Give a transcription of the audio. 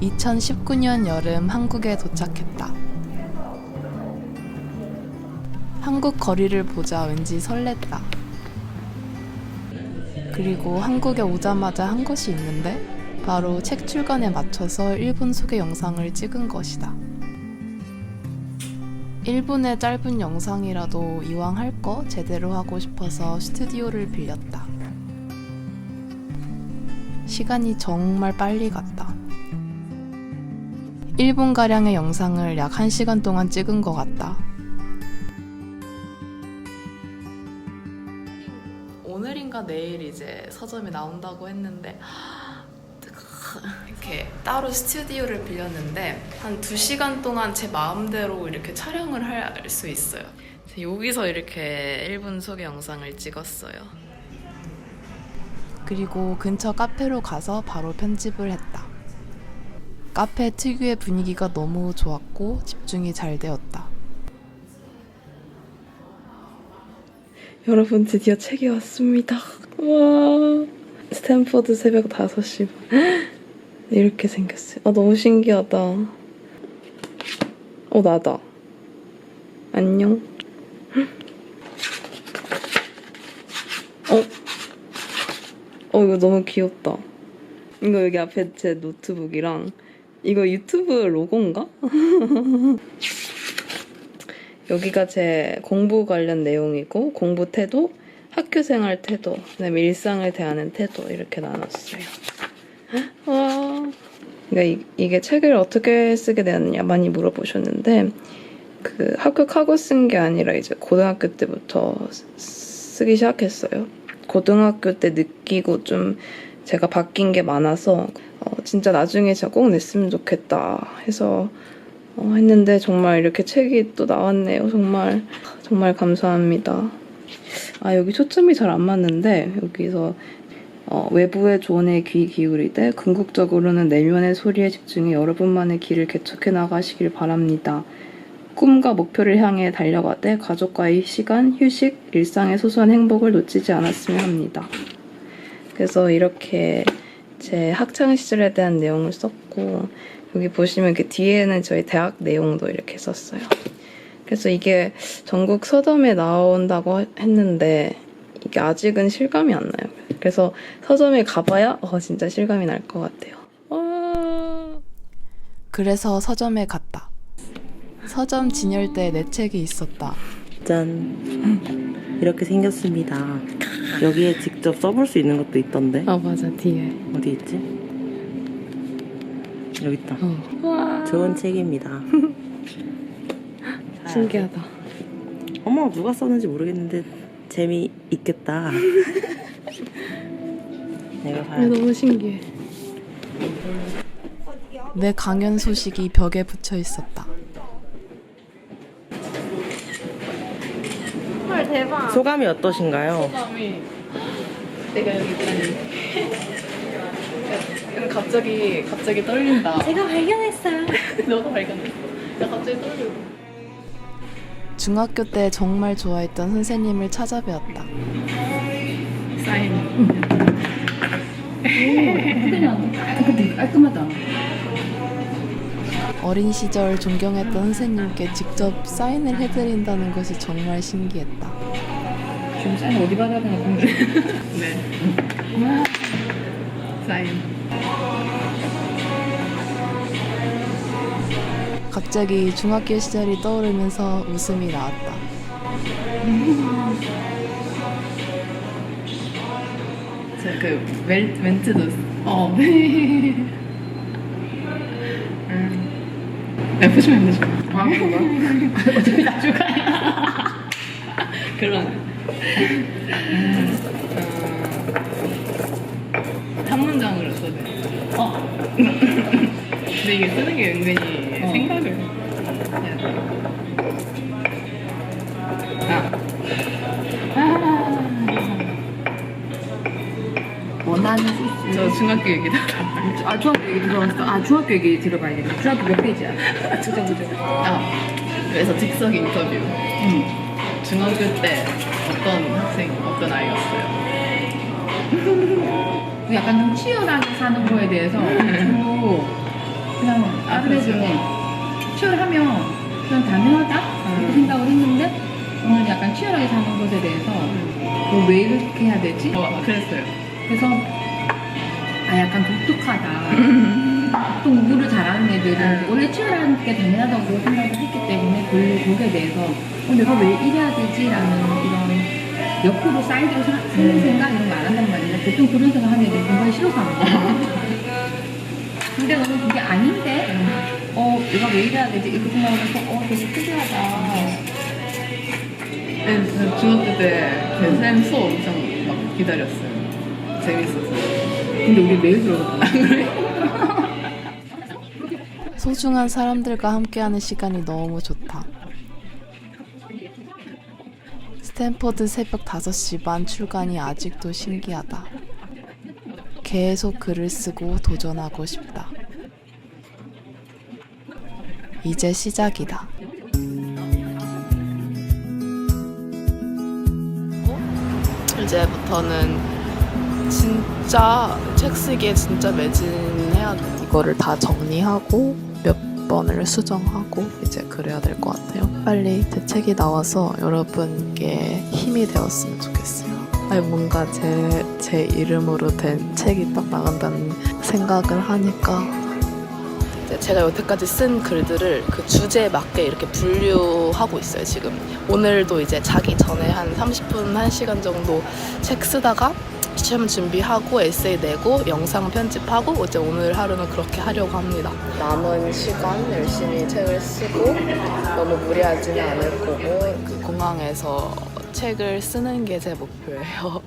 2019년 여름 한국에 도착했다. 한국 거리를 보자 왠지 설렜다. 그리고 한국에 오자마자 한 것이 있는데 바로 책 출간에 맞춰서 1분 소개 영상을 찍은 것이다. 1분의 짧은 영상이라도 이왕 할 거 제대로 하고 싶어서 스튜디오를 빌렸다. 시간이 정말 빨리 갔다. 1분가량의 영상을 약 1시간 동안 찍은 것 같다. 오늘인가 내일 이제 서점에 나온다고 했는데 이렇게 따로 스튜디오를 빌렸는데 한 2시간 동안 제 마음대로 이렇게 촬영을 할 수 있어요. 여기서 이렇게 1분 소개 영상을 찍었어요. 그리고 근처 카페로 가서 바로 편집을 했다. 카페 특유의 분위기가 너무 좋았고 집중이 잘 되었다. 여러분 드디어 책이 왔습니다. 와 스탠퍼드 새벽 5시 이렇게 생겼어요. 아 너무 신기하다. 어 나다. 안녕. 어? 어 이거 너무 귀엽다. 이거 여기 앞에 제 노트북이랑 이거 유튜브 로고인가? 여기가 제 공부 관련 내용이고 공부 태도, 학교 생활 태도, 그다음에 일상을 대하는 태도 이렇게 나눴어요. 와. 그러니까 이, 이게 책을 어떻게 쓰게 되었느냐 많이 물어보셨는데 그 합격하고 쓴 게 아니라 이제 고등학교 때부터 쓰- 쓰기 시작했어요. 고등학교 때 느끼고 좀 제가 바뀐 게 많아서 어, 진짜 나중에 제가 꼭 냈으면 좋겠다 해서 어, 했는데 정말 이렇게 책이 또 나왔네요. 정말 정말 감사합니다. 아 여기 초점이 잘 안 맞는데 여기서 어, 외부의 조언에 귀 기울이되 궁극적으로는 내면의 소리에 집중해 여러분만의 길을 개척해 나가시길 바랍니다. 꿈과 목표를 향해 달려가되 가족과의 시간, 휴식, 일상의 소소한 행복을 놓치지 않았으면 합니다. 그래서 이렇게 제 학창 시절에 대한 내용을 썼고 여기 보시면 이렇게 뒤에는 저희 대학 내용도 이렇게 썼어요. 그래서 이게 전국 서점에 나온다고 했는데 이게 아직은 실감이 안 나요. 그래서 서점에 가봐야 어, 진짜 실감이 날 것 같아요. 와. 그래서 서점에 갔다. 서점 진열대에 내 책이 있었다. 짠 이렇게 생겼습니다 여기에 직접 써볼 수 있는 것도 있던데 아 맞아 뒤에. 어디 있지? 여기 있다 어. 와 좋은 책입니다 신기하다. 어머 누가 썼는지 모르겠는데 재미 있겠다 내가 봐야 돼 너무 신기해. 내 강연 소식이 벽에 붙여 있었다. 대박. 소감이 어떠신가요? 마음이 내가 여기 있다니. 갑자기 갑자기 떨린다. 제가 발견했어요. 너도 발견했어. 나 갑자기 떨려. 중학교 때 정말 좋아했던 선생님을 찾아뵈었다. 사인. 깔끔하다. 어린 시절 존경했던 선생님께 직접 사인을 해드린다는 것이 정말 신기했다. 지금 사인 어디 받아야 되나 고민. 네. 사인. 갑자기 중학교 시절이 떠오르면서 웃음이 나왔다. 저그 멘트도 어. 음. 보시면 되죠. 아, 그런가? 어차피 나중에 그런 어, 한 문장으로 써도 돼. 어. 근데 이게 쓰는 게 은근히 어. 생각을 해야 돼. 저 중학교 얘기다. 아, 중학교 얘기 들어봤어. 아, 중학교 얘기 들어봐야겠다. 중학교 몇 페이지야? 그죠, 그죠. 아, 그래서 즉석 인터뷰. 응. 중학교 때 어떤 학생, 어떤 아이였어요? 약간 좀 치열하게 사는 거에 대해서 서로 그냥 아, 아르베드는 치열하면 그냥 당연하다 이렇게 생각을 했는데 오늘 약간 치열하게 사는 것에 대해서 뭐왜 이렇게 해야 되지? 어, 그랬어요. 그래서 아 약간 독특하다. 또 우구를 잘하는 애들은 원래 치열한 게 당연하다고 생각을 했기 때문에 그 곡에 대해서 어, 내가 왜 이래야 되지라는 이런 옆으로 사이드로 사- 사는 생각 이런 거 안 한단 말이야. 보통 그런 생각 하는 애들 공부하기 싫어서 거야. 근데 너는 그게 아닌데 어 내가 왜 이래야 되지 이렇게 생각을 해서 어 되게 특이하다. 네, 중학교 때쌤 수업 엄청 막 기다렸어요. 재밌어서. 근데 우리 매일 들어갔다. 소중한 사람들과 함께하는 시간이 너무 좋다. 스탠퍼드 새벽 5시 반 출간이 아직도 신기하다. 계속 글을 쓰고 도전하고 싶다. 이제 시작이다. 이제부터는 진짜 책 쓰기에 진짜 매진해야 돼. 이거를 다 정리하고 몇 번을 수정하고 이제 그래야 될 것 같아요. 빨리 제 책이 나와서 여러분께 힘이 되었으면 좋겠어요. 아니 뭔가 제, 제 이름으로 된 책이 딱 나간다는 생각을 하니까 제가 여태까지 쓴 글들을 그 주제에 맞게 이렇게 분류하고 있어요 지금. 오늘도 이제 자기 전에 한 30분 1시간 정도 책 쓰다가 시험 준비하고 에세이 내고 영상 편집하고 이제 오늘 하루는 그렇게 하려고 합니다. 남은 시간 열심히 책을 쓰고 너무 무리하지는 않을 거고 그 공항에서 책을 쓰는 게 제 목표예요